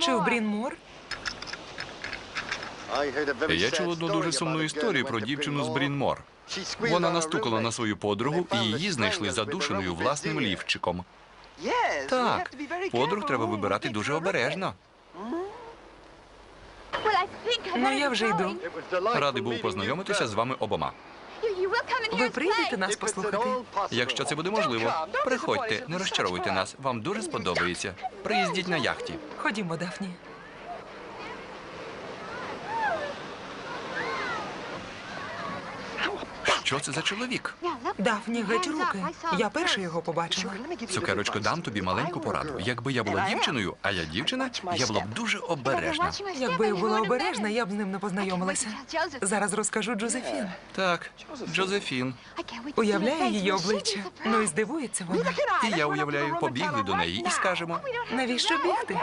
Чи в Брінмор? Я чув одну дуже сумну історію про дівчину з Брінмор. Вона настукала на свою подругу, і її знайшли задушеною власним лівчиком. Так, подруг треба вибирати дуже обережно. Ну я вже йду. Радий був познайомитися з вами обома. Ви прийдете нас послухати? Якщо це буде можливо, приходьте, не розчаровуйте нас. Вам дуже сподобається. Приїздіть на яхті. Ходімо, Дафні. Що це за чоловік? Дафні, геть руки. Я перша його побачила. Цукерочко, дам тобі маленьку пораду. Якби я була дівчиною, а я дівчина, я була б дуже обережна. Якби я була обережна, я б з ним не познайомилася. Зараз розкажу Джозефін. Так, Джозефін. Уявляю її обличчя. Ну і здивується вона. І я уявляю, побігли до неї і скажемо. Навіщо бігти?